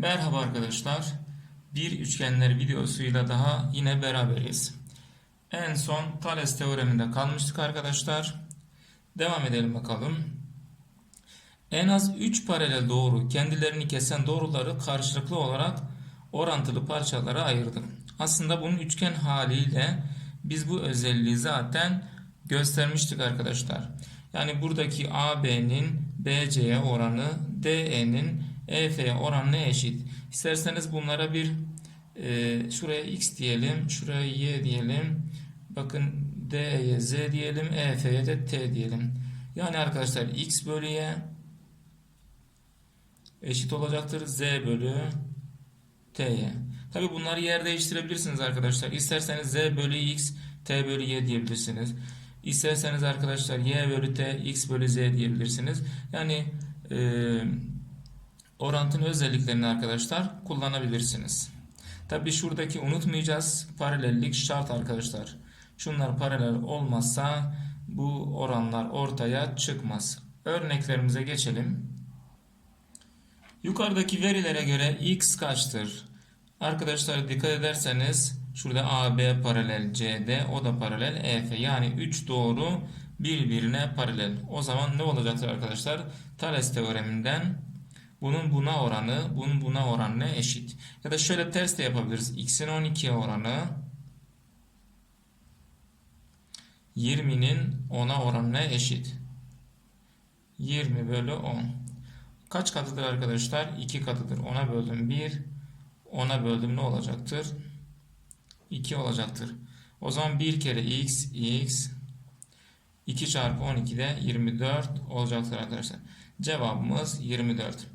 Merhaba arkadaşlar. Bir üçgenler videosuyla daha yine beraberiz. En son Thales teoreminde kalmıştık arkadaşlar. Devam edelim bakalım. En az 3 paralel doğru kendilerini kesen doğruları karşılıklı olarak orantılı parçalara ayırdık. Aslında bunun üçgen haliyle biz bu özelliği zaten göstermiştik arkadaşlar. Yani buradaki AB'nin BC'ye oranı DE'nin EF'ye oranına eşit. İsterseniz bunlara bir e, şuraya X diyelim, şuraya Y diyelim. Bakın D'ye Z diyelim, EF'ye de T diyelim. Yani arkadaşlar X bölü Y eşit olacaktır Z bölü T'ye. Tabi bunları yer değiştirebilirsiniz arkadaşlar. İsterseniz Z bölü X, T bölü Y diyebilirsiniz. İsterseniz arkadaşlar Y bölü T, X bölü Z diyebilirsiniz. Yani e, orantının özelliklerini arkadaşlar kullanabilirsiniz. Tabi şuradaki unutmayacağız. Paralellik şart arkadaşlar. Şunlar paralel olmazsa bu oranlar ortaya çıkmaz. Örneklerimize geçelim. Yukarıdaki verilere göre x kaçtır? Arkadaşlar dikkat ederseniz şurada AB paralel CD o da paralel EF yani 3 doğru birbirine paralel. O zaman ne olacaktır arkadaşlar? Thales teoreminden bunun buna oranı bunun buna oranına eşit. Ya da şöyle ters de yapabiliriz. X'in 12'ye oranı 20'nin 10'a oranına eşit. 20 bölü 10. Kaç katıdır arkadaşlar? 2 katıdır. 10'a böldüm 1. 10'a böldüm ne olacaktır? 2 olacaktır. O zaman 1 kere x, x 2 çarpı 12 de 24 olacaktır arkadaşlar. Cevabımız 24.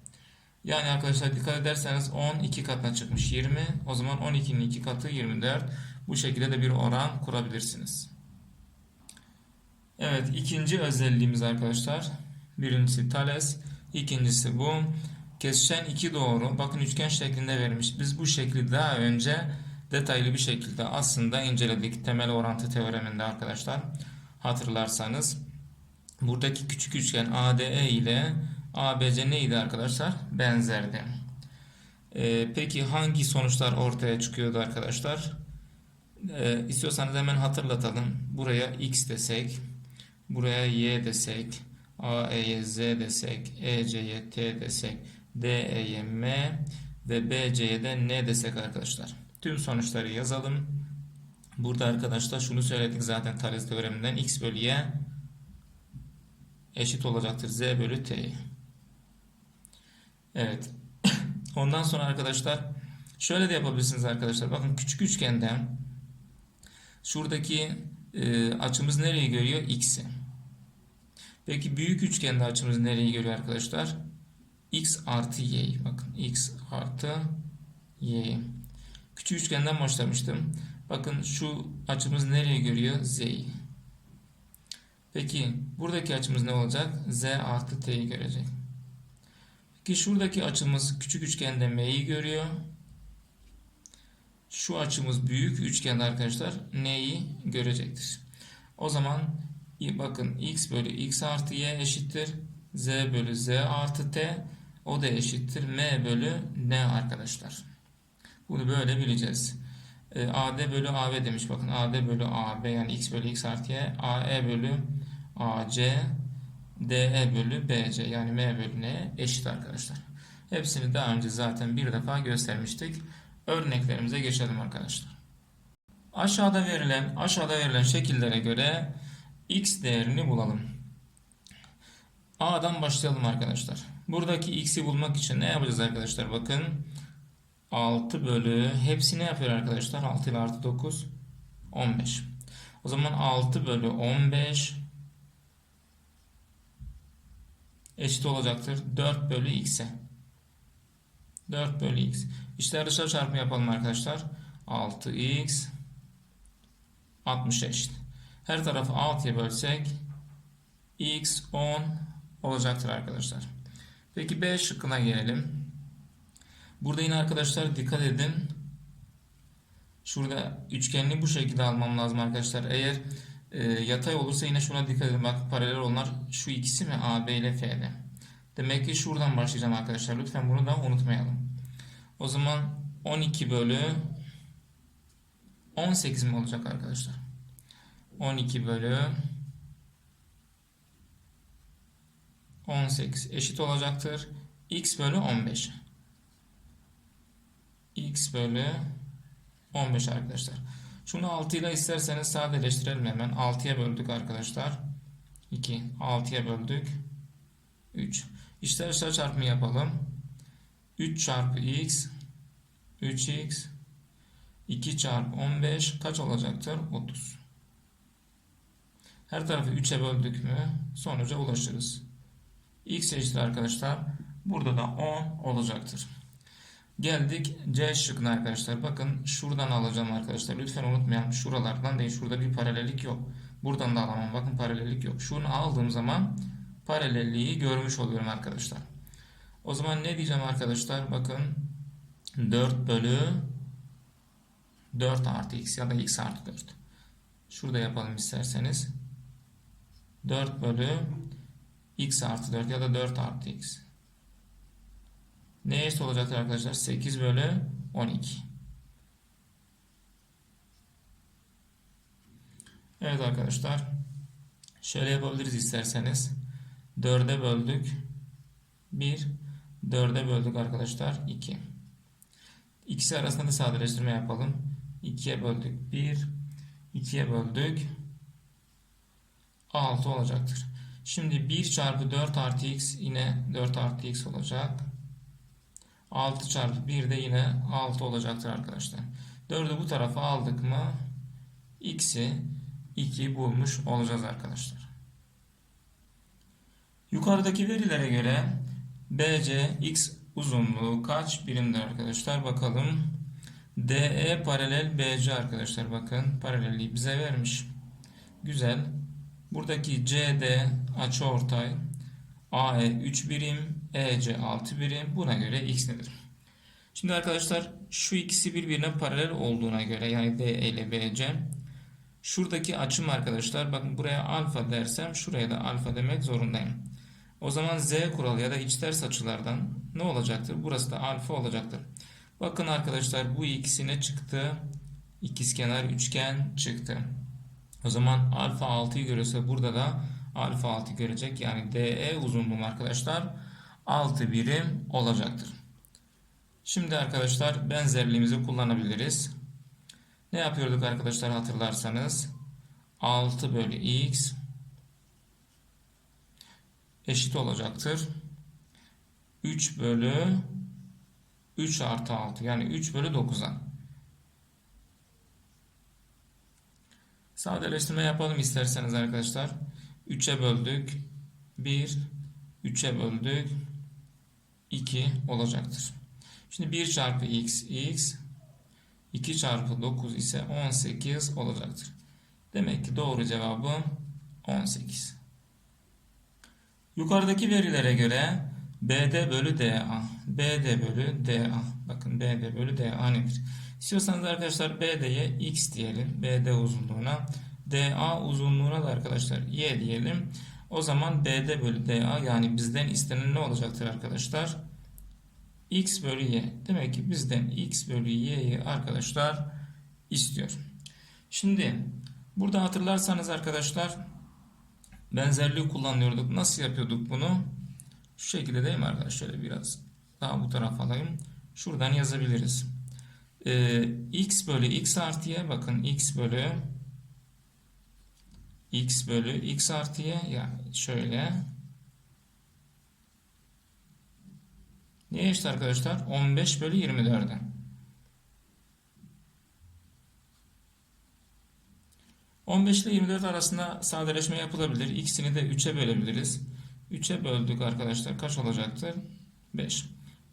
Yani arkadaşlar dikkat ederseniz 10 2 katına çıkmış 20. O zaman 12'nin 2 katı 24. Bu şekilde de bir oran kurabilirsiniz. Evet ikinci özelliğimiz arkadaşlar. Birincisi Thales. ikincisi bu. Kesişen iki doğru. Bakın üçgen şeklinde verilmiş. Biz bu şekli daha önce detaylı bir şekilde aslında inceledik. Temel orantı teoreminde arkadaşlar. Hatırlarsanız. Buradaki küçük üçgen ADE ile ABC neydi arkadaşlar? Benzerdi. Ee, peki hangi sonuçlar ortaya çıkıyordu arkadaşlar? Ee, istiyorsanız hemen hatırlatalım. Buraya x desek, buraya y desek, AE'ye z desek, EC'ye t desek, DE'ye m ve BC'ye de n desek arkadaşlar. Tüm sonuçları yazalım. Burada arkadaşlar şunu söyledik zaten Thales teoreminden x bölü y eşit olacaktır z bölü t. Evet. Ondan sonra arkadaşlar şöyle de yapabilirsiniz arkadaşlar. Bakın küçük üçgenden şuradaki e, açımız nereyi görüyor? X'i. Peki büyük üçgende açımız nereyi görüyor arkadaşlar? X artı Y. Bakın X artı Y. Küçük üçgenden başlamıştım. Bakın şu açımız nereyi görüyor? Z'yi. Peki buradaki açımız ne olacak? Z artı T'yi görecek. Peki şuradaki açımız küçük üçgende M'yi görüyor. Şu açımız büyük üçgende arkadaşlar N'yi görecektir. O zaman bakın x bölü x artı y eşittir. Z bölü z artı t o da eşittir. M bölü n arkadaşlar. Bunu böyle bileceğiz. E, AD bölü AB demiş. Bakın AD bölü AB yani x bölü x artı y. AE bölü AC DE bölü BC yani M bölü N eşit arkadaşlar. Hepsini daha önce zaten bir defa göstermiştik. Örneklerimize geçelim arkadaşlar. Aşağıda verilen aşağıda verilen şekillere göre x değerini bulalım. A'dan başlayalım arkadaşlar. Buradaki x'i bulmak için ne yapacağız arkadaşlar? Bakın 6 bölü hepsi ne yapıyor arkadaşlar? 6 ile artı 9 15. O zaman 6 bölü 15 eşit olacaktır 4 bölü x'e. 4 bölü x. İşte dışarı çarpımı yapalım arkadaşlar. 6x 60 eşit. Her tarafı 6'ya bölsek x 10 olacaktır arkadaşlar. Peki B şıkkına gelelim. Burada yine arkadaşlar dikkat edin. Şurada üçgenli bu şekilde almam lazım arkadaşlar. Eğer e, yatay olursa yine şuna dikkat edin. Bak paralel olanlar şu ikisi mi? AB ile F'de. Demek ki şuradan başlayacağım arkadaşlar. Lütfen bunu da unutmayalım. O zaman 12 bölü 18 mi olacak arkadaşlar? 12 bölü 18 eşit olacaktır. x bölü 15. x bölü 15 arkadaşlar. Şunu 6 ile isterseniz sadeleştirelim hemen. 6'ya böldük arkadaşlar. 2. 6'ya böldük. 3. İşler dışlar çarpımı yapalım. 3 çarpı x 3x 2 çarpı 15 kaç olacaktır? 30. Her tarafı 3'e böldük mü sonuca ulaşırız. x eşittir arkadaşlar. Burada da 10 olacaktır. Geldik C şıkkına arkadaşlar. Bakın şuradan alacağım arkadaşlar. Lütfen unutmayalım. Şuralardan değil. Şurada bir paralellik yok. Buradan da alamam. Bakın paralellik yok. Şunu aldığım zaman paralelliği görmüş oluyorum arkadaşlar. O zaman ne diyeceğim arkadaşlar? Bakın 4 bölü 4 artı x ya da x artı 4. Şurada yapalım isterseniz. 4 bölü x artı 4 ya da 4 artı x. Neye eşit olacaktır arkadaşlar? 8 bölü 12. Evet arkadaşlar. Şöyle yapabiliriz isterseniz. 4'e böldük. 1. 4'e böldük arkadaşlar. 2. İkisi arasında da sadeleştirme yapalım. 2'ye böldük. 1. 2'ye böldük. 6 olacaktır. Şimdi 1 çarpı 4 artı x yine 4 artı x olacak. 6 çarpı 1 de yine 6 olacaktır arkadaşlar. 4'ü bu tarafa aldık mı x'i 2 bulmuş olacağız arkadaşlar. Yukarıdaki verilere göre BC x uzunluğu kaç birimdir arkadaşlar? Bakalım. DE paralel BC arkadaşlar bakın paralelliği bize vermiş. Güzel. Buradaki CD açıortay AE 3 birim, EC 6 birim. Buna göre x nedir? Şimdi arkadaşlar şu ikisi birbirine paralel olduğuna göre yani DE ile BC şuradaki açım arkadaşlar bakın buraya alfa dersem şuraya da alfa demek zorundayım. O zaman Z kuralı ya da iç ters açılardan ne olacaktır? Burası da alfa olacaktır. Bakın arkadaşlar bu ikisine çıktı. İkizkenar üçgen çıktı. O zaman alfa 6'yı görürse burada da alfa 6 görecek. Yani DE uzunluğum arkadaşlar 6 birim olacaktır. Şimdi arkadaşlar benzerliğimizi kullanabiliriz. Ne yapıyorduk arkadaşlar hatırlarsanız 6 bölü x eşit olacaktır. 3 bölü 3 artı 6 yani 3 bölü 9'a. Sadeleştirme yapalım isterseniz arkadaşlar. 3'e böldük. 1, 3'e böldük. 2 olacaktır. Şimdi 1 çarpı x, x. 2 çarpı 9 ise 18 olacaktır. Demek ki doğru cevabım 18. Yukarıdaki verilere göre BD bölü DA. BD bölü DA. Bakın BD bölü DA nedir? İstiyorsanız arkadaşlar BD'ye X diyelim. BD uzunluğuna. DA uzunluğuna da arkadaşlar Y diyelim. O zaman BD bölü DA yani bizden istenen ne olacaktır arkadaşlar? X bölü Y. Demek ki bizden X bölü Y'yi arkadaşlar istiyor. Şimdi burada hatırlarsanız arkadaşlar benzerliği kullanıyorduk. Nasıl yapıyorduk bunu? Şu şekilde değil mi arkadaşlar? Şöyle biraz daha bu tarafa alayım. Şuradan yazabiliriz. Ee, x bölü x artı y bakın x bölü x bölü x artı y yani şöyle neye eşit arkadaşlar? 15 bölü 24'e. ile 24 arasında sadeleşme yapılabilir. X'ini de 3'e bölebiliriz. 3'e böldük arkadaşlar. Kaç olacaktır? 5.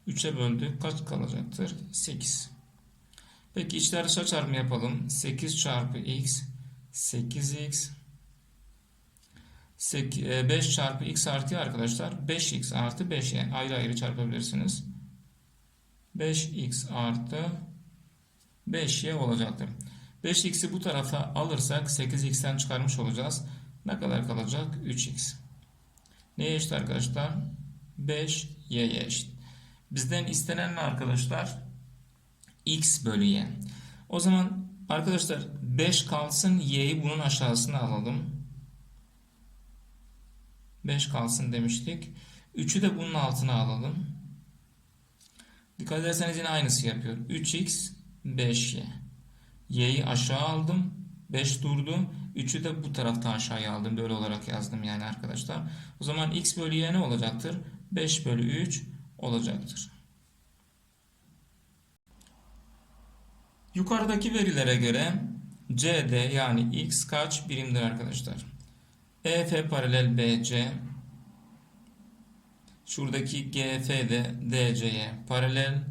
3'e böldük. Kaç kalacaktır? 8. Peki içler dışa çarpımı yapalım. 8 çarpı x 8x 5 e, çarpı x artı arkadaşlar 5x artı 5y ayrı ayrı çarpabilirsiniz. 5x artı 5y olacaktır. 5x'i bu tarafa alırsak 8x'ten çıkarmış olacağız. Ne kadar kalacak? 3x. Neye eşit arkadaşlar? 5y'ye eşit. Bizden istenen ne arkadaşlar? x bölü y. O zaman arkadaşlar 5 kalsın y'yi bunun aşağısına alalım. 5 kalsın demiştik. 3'ü de bunun altına alalım. Dikkat ederseniz yine aynısı yapıyor. 3x 5y. y'yi aşağı aldım. 5 durdu. 3'ü de bu tarafta aşağıya aldım. Böyle olarak yazdım yani arkadaşlar. O zaman x bölü y ne olacaktır? 5 bölü 3 olacaktır. Yukarıdaki verilere göre CD yani x kaç birimdir arkadaşlar? EF paralel BC Şuradaki GF de DC'ye paralel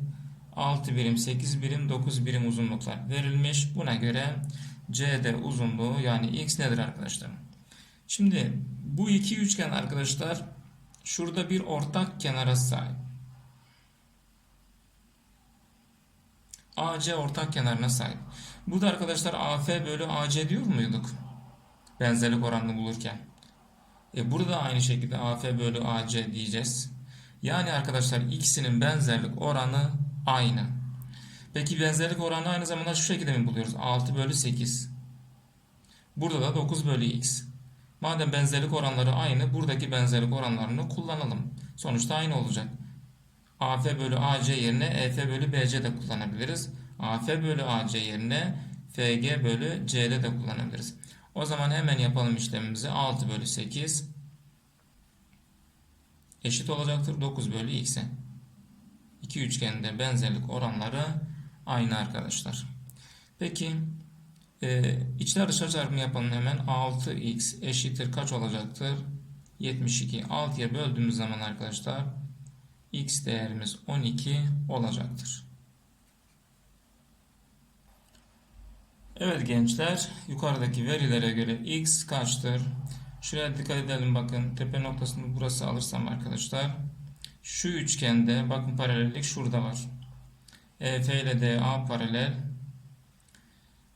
6 birim, 8 birim, 9 birim uzunluklar verilmiş. Buna göre CD uzunluğu yani x nedir arkadaşlar? Şimdi bu iki üçgen arkadaşlar şurada bir ortak kenara sahip. AC ortak kenarına sahip. Bu da arkadaşlar AF bölü AC diyor muyduk? Benzerlik oranını bulurken. E burada da aynı şekilde AF bölü AC diyeceğiz. Yani arkadaşlar ikisinin benzerlik oranı aynı. Peki benzerlik oranı aynı zamanda şu şekilde mi buluyoruz? 6 bölü 8. Burada da 9 bölü x. Madem benzerlik oranları aynı, buradaki benzerlik oranlarını kullanalım. Sonuçta aynı olacak. AF bölü AC yerine EF bölü BC de kullanabiliriz. AF bölü AC yerine FG bölü CD de kullanabiliriz. O zaman hemen yapalım işlemimizi. 6 bölü 8 eşit olacaktır 9 bölü x'e. İki üçgende benzerlik oranları aynı arkadaşlar. Peki e, içler dışlar çarpımı yapalım hemen. 6x eşittir kaç olacaktır? 72. 6'ya böldüğümüz zaman arkadaşlar x değerimiz 12 olacaktır. Evet gençler yukarıdaki verilere göre x kaçtır? Şuraya dikkat edelim bakın tepe noktasını burası alırsam arkadaşlar şu üçgende bakın paralellik şurada var. EF ile DA paralel.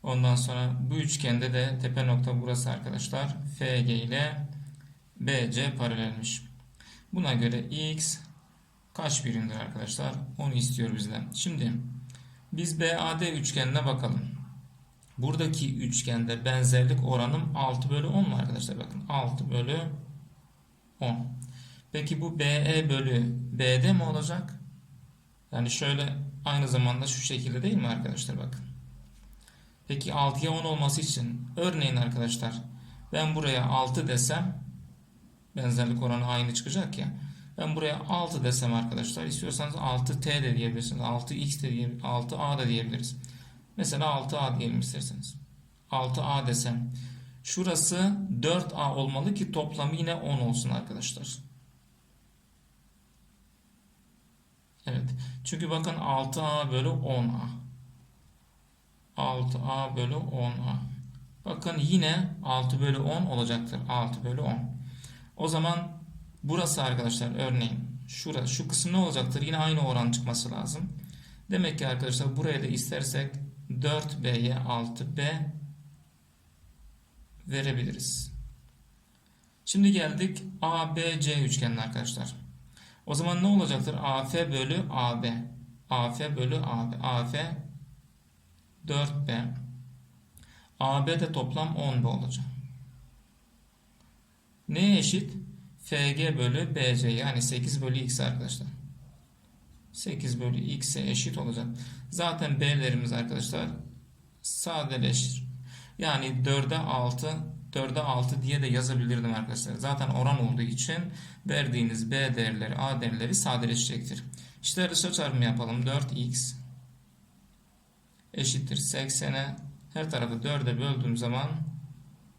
Ondan sonra bu üçgende de tepe nokta burası arkadaşlar. FG ile BC paralelmiş. Buna göre x kaç birimdir arkadaşlar? Onu istiyor bizden. Şimdi biz BAD üçgenine bakalım. Buradaki üçgende benzerlik oranım 6 bölü 10 mu arkadaşlar? Bakın 6 bölü 10. Peki bu BE bölü BD mi olacak? Yani şöyle aynı zamanda şu şekilde değil mi arkadaşlar? Bakın. Peki 6'ya 10 olması için örneğin arkadaşlar ben buraya 6 desem benzerlik oranı aynı çıkacak ya. Ben buraya 6 desem arkadaşlar istiyorsanız 6T de diyebilirsiniz. 6X de diyebilirsiniz. 6A da diyebiliriz. Mesela 6A diyelim isterseniz. 6A desem. Şurası 4A olmalı ki toplamı yine 10 olsun arkadaşlar. Evet. Çünkü bakın 6A bölü 10A. 6A bölü 10A. Bakın yine 6 bölü 10 olacaktır. 6 bölü 10. O zaman burası arkadaşlar örneğin şurası şu kısım ne olacaktır? Yine aynı oran çıkması lazım. Demek ki arkadaşlar buraya da istersek 4B'ye 6B verebiliriz. Şimdi geldik ABC üçgenine arkadaşlar. O zaman ne olacaktır? AF bölü AB. AF bölü AB. AF 4B. AB de toplam 10B olacak. Neye eşit? FG bölü BC yani 8 bölü X arkadaşlar. 8 bölü x'e eşit olacak. Zaten b'lerimiz arkadaşlar sadeleşir. Yani 4'e 6 4'e 6 diye de yazabilirdim arkadaşlar. Zaten oran olduğu için verdiğiniz b değerleri a değerleri sadeleşecektir. İşte dışa çarpımı yapalım. 4x eşittir 80'e her tarafı 4'e böldüğüm zaman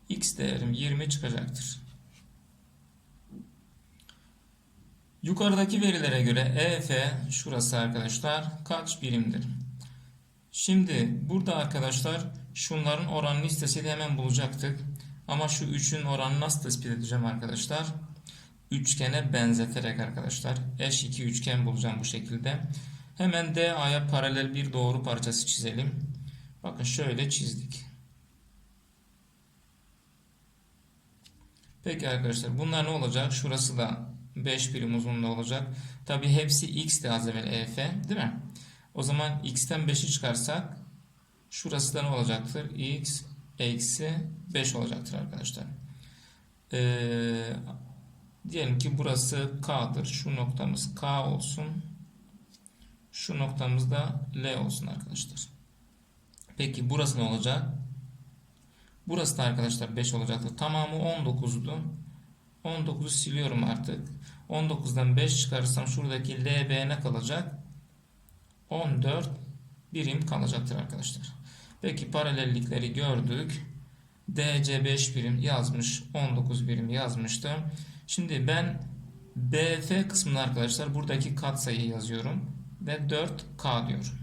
x değerim 20 çıkacaktır. Yukarıdaki verilere göre EF şurası arkadaşlar kaç birimdir? Şimdi burada arkadaşlar şunların oranını isteseydi hemen bulacaktık. Ama şu 3'ün oranını nasıl tespit edeceğim arkadaşlar? Üçgene benzeterek arkadaşlar. Eş iki üçgen bulacağım bu şekilde. Hemen DA'ya paralel bir doğru parçası çizelim. Bakın şöyle çizdik. Peki arkadaşlar bunlar ne olacak? Şurası da 5 birim uzunluğu olacak. Tabi hepsi x de az evvel EF değil mi? O zaman x'ten 5'i çıkarsak şurası da ne olacaktır? x eksi 5 olacaktır arkadaşlar. Ee, diyelim ki burası k'dır. Şu noktamız k olsun. Şu noktamız da l olsun arkadaşlar. Peki burası ne olacak? Burası da arkadaşlar 5 olacaktır. Tamamı 19'du. 19'u siliyorum artık. 19'dan 5 çıkarırsam şuradaki LB ne kalacak? 14 birim kalacaktır arkadaşlar. Peki paralellikleri gördük. DC 5 birim yazmış. 19 birim yazmıştı. Şimdi ben BF kısmında arkadaşlar buradaki katsayıyı yazıyorum. Ve 4K diyorum.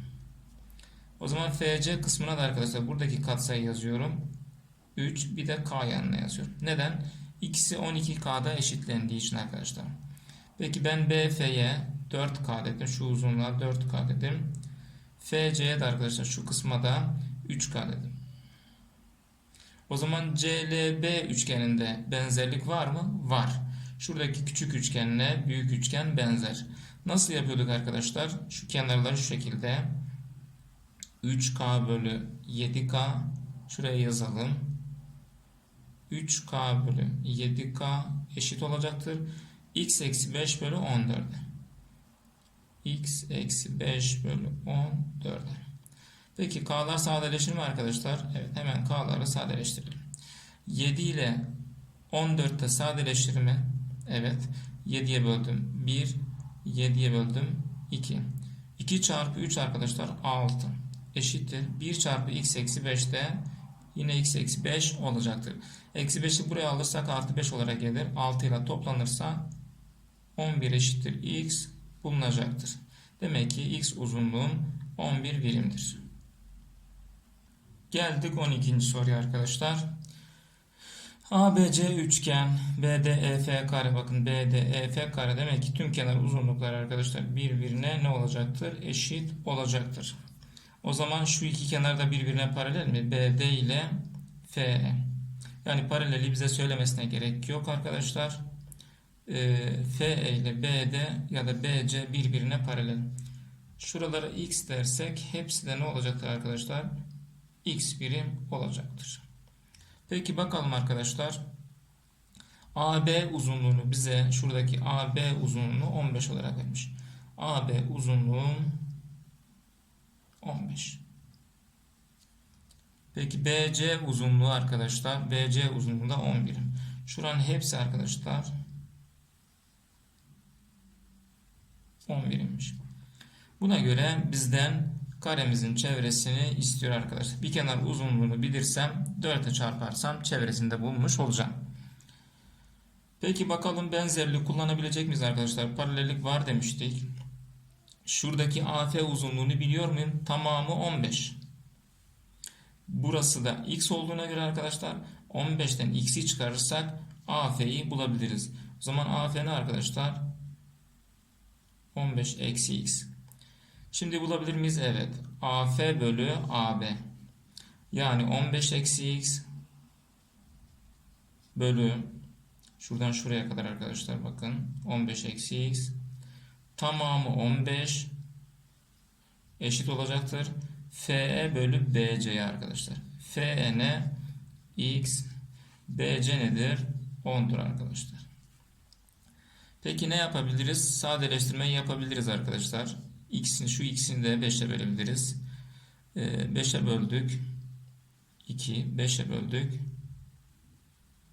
O zaman FC kısmına da arkadaşlar buradaki katsayı yazıyorum. 3 bir de K yanına yazıyorum. Neden? İkisi 12K'da eşitlendiği için arkadaşlar. Peki ben BF'ye 4K dedim. Şu uzunluğa 4K dedim. FC'ye de arkadaşlar şu kısma da 3K dedim. O zaman CLB üçgeninde benzerlik var mı? Var. Şuradaki küçük üçgenle büyük üçgen benzer. Nasıl yapıyorduk arkadaşlar? Şu kenarları şu şekilde 3K bölü 7K şuraya yazalım. 3K bölü 7K eşit olacaktır. X eksi 5 bölü 14'e. X eksi 5 bölü 14'e. Peki K'lar sadeleşir mi arkadaşlar? Evet hemen K'ları sadeleştirelim. 7 ile 14'te sadeleşir mi? Evet. 7'ye böldüm 1. 7'ye böldüm 2. 2 çarpı 3 arkadaşlar 6 eşittir. 1 çarpı x eksi 5'te yine x eksi 5 olacaktır. Eksi 5'i buraya alırsak artı 5 olarak gelir. 6 ile toplanırsa 11 eşittir x bulunacaktır. Demek ki x uzunluğum 11 birimdir. Geldik 12. soruya arkadaşlar. ABC üçgen BDEF kare bakın BDEF kare demek ki tüm kenar uzunluklar arkadaşlar birbirine ne olacaktır? Eşit olacaktır. O zaman şu iki kenar da birbirine paralel mi? BD ile FE. Yani paraleli bize söylemesine gerek yok arkadaşlar. Ee, FE ile BD ya da BC birbirine paralel. Şuralara x dersek hepsi de ne olacaktır arkadaşlar? X birim olacaktır. Peki bakalım arkadaşlar. AB uzunluğunu bize şuradaki AB uzunluğunu 15 olarak vermiş. AB uzunluğum 15. Peki BC uzunluğu arkadaşlar. BC uzunluğu da 11. Şuranın hepsi arkadaşlar 11'inmiş. Buna göre bizden karemizin çevresini istiyor arkadaşlar. Bir kenar uzunluğunu bilirsem 4'e çarparsam çevresinde bulmuş olacağım. Peki bakalım benzerlik kullanabilecek miyiz arkadaşlar? Paralellik var demiştik. Şuradaki AF uzunluğunu biliyor muyum? Tamamı 15. Burası da x olduğuna göre arkadaşlar 15'ten x'i çıkarırsak AF'yi bulabiliriz. O zaman AF ne arkadaşlar? 15 eksi x. Şimdi bulabilir miyiz? Evet. AF bölü AB. Yani 15 eksi x bölü şuradan şuraya kadar arkadaşlar bakın 15 eksi x tamamı 15 eşit olacaktır. FE bölü BC arkadaşlar. FE ne? X BC nedir? 10'dur arkadaşlar. Peki ne yapabiliriz? Sadeleştirmeyi yapabiliriz arkadaşlar. X'ini şu x'ini de 5'e bölebiliriz. 5'e böldük. 2, 5'e böldük.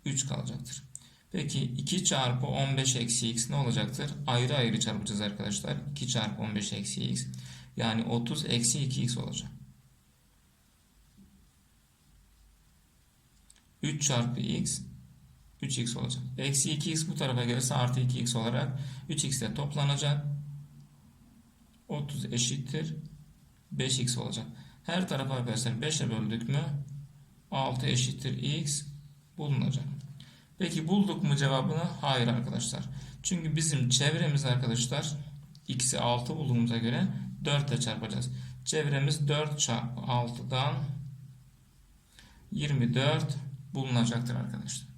3 kalacaktır. Peki 2 çarpı 15 eksi x ne olacaktır? Ayrı ayrı çarpacağız arkadaşlar. 2 çarpı 15 eksi x. Yani 30 eksi 2x olacak. 3 çarpı x 3x olacak. Eksi 2x bu tarafa gelirse artı 2x olarak 3x ile toplanacak. 30 eşittir 5x olacak. Her tarafa arkadaşlar 5'e böldük mü 6 eşittir x bulunacak. Peki bulduk mu cevabını? Hayır arkadaşlar. Çünkü bizim çevremiz arkadaşlar x'i 6 bulduğumuza göre 4 ile çarpacağız. Çevremiz 4 çarpı 6'dan 24 bulunacaktır arkadaşlar.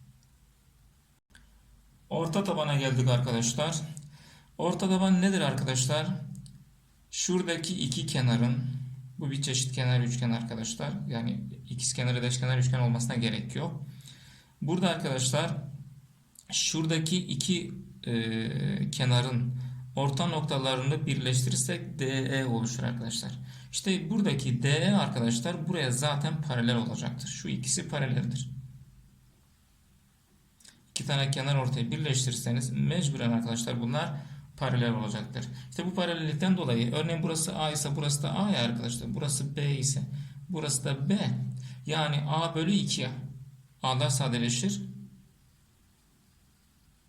Orta tabana geldik arkadaşlar. Orta taban nedir arkadaşlar? Şuradaki iki kenarın bu bir çeşit kenar üçgen arkadaşlar. Yani ikizkenar ya da eşkenar üçgen olmasına gerek yok. Burada arkadaşlar şuradaki iki e, kenarın orta noktalarını birleştirirsek DE oluşur arkadaşlar. İşte buradaki DE arkadaşlar buraya zaten paralel olacaktır. Şu ikisi paraleldir. İki tane kenar ortaya birleştirirseniz mecburen arkadaşlar bunlar paralel olacaktır. İşte bu paralellikten dolayı örneğin burası A ise burası da A ya arkadaşlar. Burası B ise burası da B. Yani A bölü 2'ye. A'lar sadeleşir.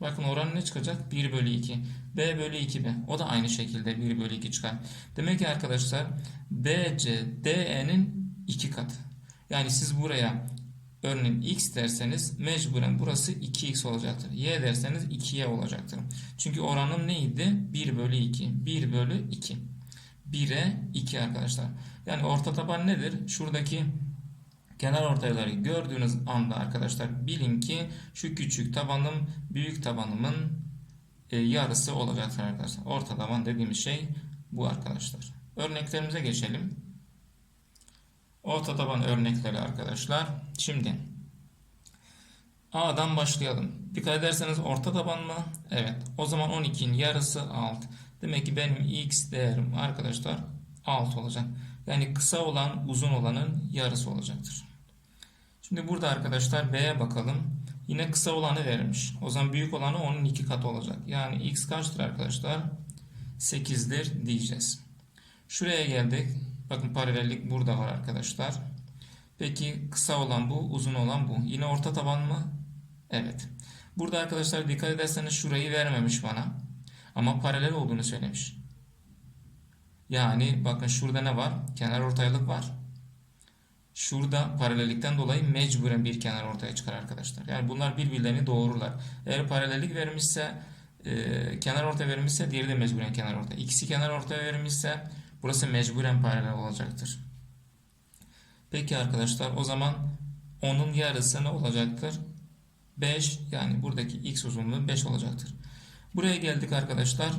Bakın oran ne çıkacak? 1 bölü 2. B bölü 2B. O da aynı şekilde 1 bölü 2 çıkar. Demek ki arkadaşlar BC DE'nin 2 katı. Yani siz buraya örneğin x derseniz mecburen burası 2x olacaktır. Y derseniz 2y olacaktır. Çünkü oranım neydi? 1 bölü 2. 1 bölü 2. 1'e 2 arkadaşlar. Yani orta taban nedir? Şuradaki kenar ortayları gördüğünüz anda arkadaşlar bilin ki şu küçük tabanım büyük tabanımın e, yarısı olacaktır arkadaşlar. Orta taban dediğimiz şey bu arkadaşlar. Örneklerimize geçelim. Orta taban örnekleri arkadaşlar. Şimdi A'dan başlayalım. Dikkat ederseniz orta taban mı? Evet. O zaman 12'nin yarısı 6. Demek ki benim x değerim arkadaşlar 6 olacak. Yani kısa olan uzun olanın yarısı olacaktır. Şimdi burada arkadaşlar B'ye bakalım. Yine kısa olanı vermiş. O zaman büyük olanı onun iki katı olacak. Yani x kaçtır arkadaşlar? 8'dir diyeceğiz. Şuraya geldik. Bakın paralellik burada var arkadaşlar. Peki kısa olan bu, uzun olan bu. Yine orta taban mı? Evet. Burada arkadaşlar dikkat ederseniz şurayı vermemiş bana. Ama paralel olduğunu söylemiş. Yani bakın şurada ne var? Kenar ortaylık var. Şurada paralellikten dolayı mecburen bir kenar ortaya çıkar arkadaşlar. Yani bunlar birbirlerini doğururlar. Eğer paralellik vermişse, e, kenar ortaya vermişse diğeri de mecburen kenar ortaya. İkisi kenar ortaya vermişse burası mecburen paralel olacaktır. Peki arkadaşlar o zaman onun yarısı ne olacaktır? 5 yani buradaki x uzunluğu 5 olacaktır. Buraya geldik arkadaşlar.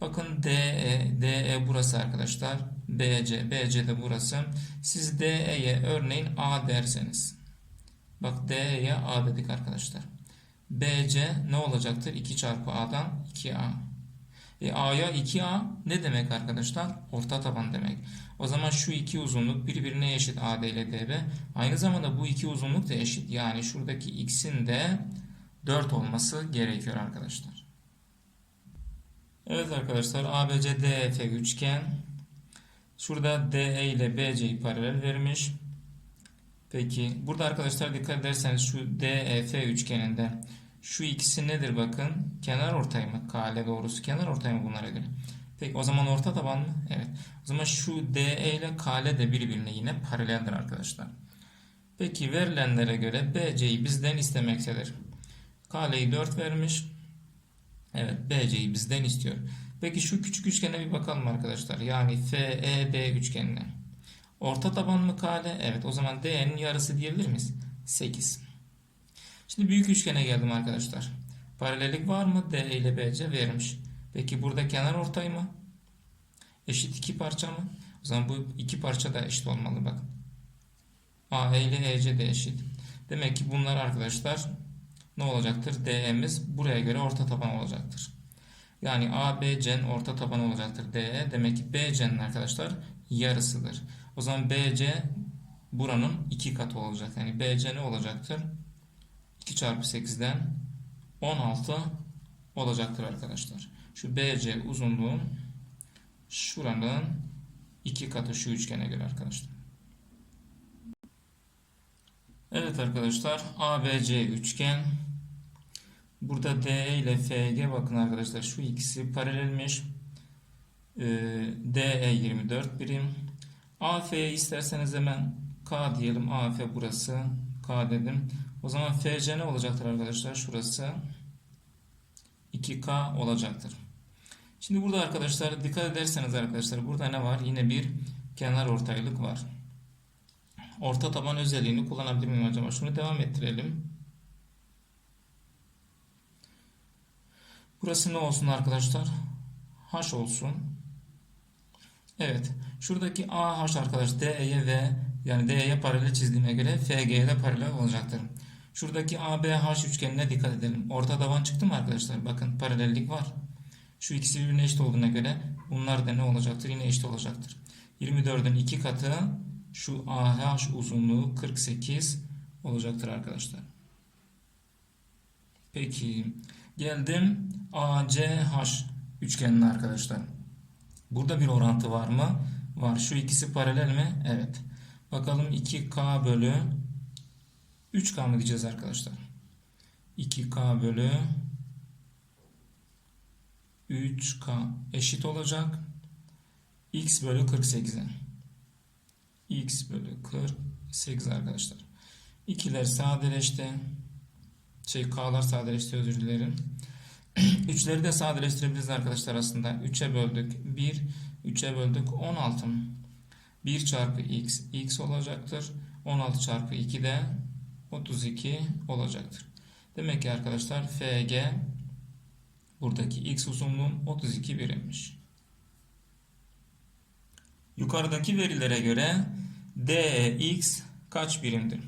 Bakın DE, DE burası arkadaşlar. BC, BC de burası. Siz DE'ye örneğin A derseniz. Bak DE'ye A dedik arkadaşlar. BC ne olacaktır? 2 çarpı A'dan 2A. E A'ya 2A ne demek arkadaşlar? Orta taban demek. O zaman şu iki uzunluk birbirine eşit AD ile DB. Aynı zamanda bu iki uzunluk da eşit. Yani şuradaki x'in de 4 olması gerekiyor arkadaşlar. Evet arkadaşlar ABC DEF üçgen. Şurada DE ile BC'yi paralel vermiş. Peki burada arkadaşlar dikkat ederseniz şu DEF üçgeninde şu ikisi nedir bakın? Kenar ortay mı? KL doğrusu kenar ortay mı bunlara göre? Peki o zaman orta taban mı? Evet. O zaman şu DE ile KL de birbirine yine paraleldir arkadaşlar. Peki verilenlere göre BC'yi bizden istemektedir. KL'yi 4 vermiş. Evet BC'yi bizden istiyor. Peki şu küçük üçgene bir bakalım arkadaşlar. Yani FED üçgenine. Orta taban mı KL? Evet o zaman D'nin yarısı diyebilir miyiz? 8. Şimdi büyük üçgene geldim arkadaşlar. Paralellik var mı? D ile BC vermiş. Peki burada kenar ortay mı? Eşit iki parça mı? O zaman bu iki parça da eşit olmalı bak. AE ile EC de eşit. Demek ki bunlar arkadaşlar ne olacaktır? DE'miz buraya göre orta taban olacaktır. Yani ABC'nin orta tabanı olacaktır DE. Demek ki BC'nin arkadaşlar yarısıdır. O zaman BC buranın iki katı olacak. Yani BC ne olacaktır? 2 çarpı 8'den 16 olacaktır arkadaşlar. Şu BC uzunluğun şuranın iki katı şu üçgene göre arkadaşlar. Evet arkadaşlar ABC üçgen. Burada DE ile FG bakın arkadaşlar şu ikisi paralelmiş. Ee, DE 24 birim. AF'yi isterseniz hemen K diyelim. AF burası. K dedim. O zaman FC ne olacaktır arkadaşlar? Şurası 2K olacaktır. Şimdi burada arkadaşlar dikkat ederseniz arkadaşlar burada ne var? Yine bir kenar ortaylık var. Orta taban özelliğini kullanabilir miyim acaba? Şunu devam ettirelim. Burası ne olsun arkadaşlar? H olsun. Evet. Şuradaki AH arkadaş DE'ye ve yani DE'ye paralel çizdiğime göre FG'ye de paralel olacaktır. Şuradaki ABH üçgenine dikkat edelim. Orta taban çıktı mı arkadaşlar? Bakın paralellik var. Şu ikisi birbirine eşit olduğuna göre bunlar da ne olacaktır? Yine eşit olacaktır. 24'ün 2 katı şu AH uzunluğu 48 olacaktır arkadaşlar. Peki geldim ACH üçgenine arkadaşlar. Burada bir orantı var mı? Var. Şu ikisi paralel mi? Evet. Bakalım 2K bölü 3K mı diyeceğiz arkadaşlar? 2K bölü 3K eşit olacak. X bölü 48'e. X bölü 48 arkadaşlar. İkiler sadeleşti. Şey K'lar sadeleşti özür dilerim. Üçleri de sadeleştirebiliriz arkadaşlar aslında. 3'e böldük 1, 3'e böldük 16. 1 çarpı x, x olacaktır. 16 çarpı 2 de 32 olacaktır. Demek ki arkadaşlar FG buradaki x uzunluğum 32 birimmiş. Yukarıdaki verilere göre dx kaç birimdir?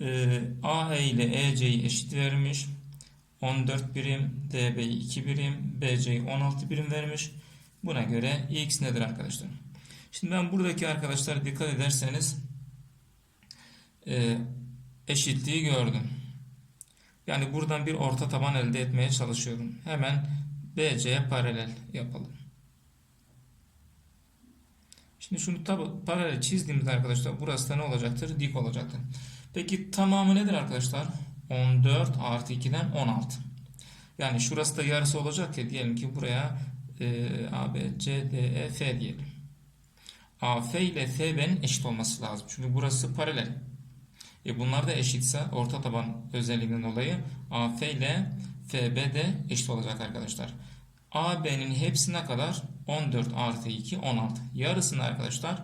Ee, AE ile EC'yi eşit vermiş. 14 birim, DB'yi 2 birim, BC'yi 16 birim vermiş. Buna göre X nedir arkadaşlar? Şimdi ben buradaki arkadaşlar dikkat ederseniz e, eşitliği gördüm. Yani buradan bir orta taban elde etmeye çalışıyorum. Hemen BC'ye paralel yapalım. Şimdi şunu paralel çizdiğimizde arkadaşlar burası da ne olacaktır? Dik olacaktır. Peki tamamı nedir arkadaşlar? 14 artı 2'den 16. Yani şurası da yarısı olacak ya diyelim ki buraya e, A, B, C, D, E, F diyelim. A, F ile FB'nin eşit olması lazım. Çünkü burası paralel. E bunlar da eşitse orta taban özelliğinden dolayı A, F ile FB de eşit olacak arkadaşlar. A, B'nin hepsine kadar 14 artı 2 16. Yarısını arkadaşlar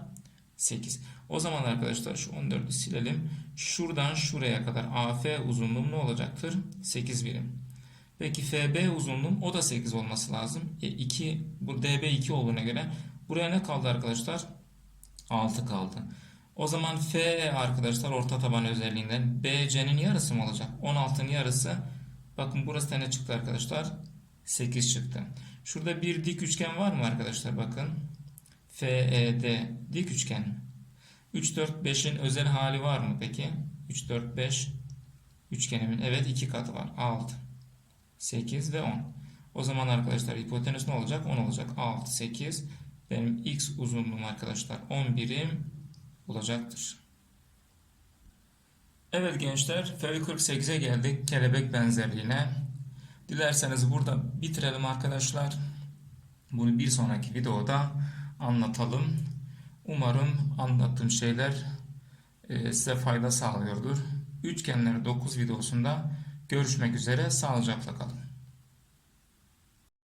8. O zaman arkadaşlar şu 14'ü silelim. Şuradan şuraya kadar AF uzunluğum ne olacaktır? 8 birim. Peki FB uzunluğum o da 8 olması lazım. E 2 bu DB 2 olduğuna göre buraya ne kaldı arkadaşlar? 6 kaldı. O zaman FE arkadaşlar orta taban özelliğinden BC'nin yarısı mı olacak? 16'nın yarısı. Bakın burası ne çıktı arkadaşlar? 8 çıktı. Şurada bir dik üçgen var mı arkadaşlar? Bakın. FED dik üçgen. 3 4 5'in özel hali var mı peki? 3 4 5 üçgenimin evet iki katı var. 6 8 ve 10. O zaman arkadaşlar hipotenüs ne olacak? 10 olacak. 6 8 benim x uzunluğum arkadaşlar 10 birim olacaktır. Evet gençler F48'e geldik kelebek benzerliğine. Dilerseniz burada bitirelim arkadaşlar. Bunu bir sonraki videoda anlatalım. Umarım anlattığım şeyler e, size fayda sağlıyordur. Üçgenler 9 videosunda görüşmek üzere. Sağlıcakla kalın.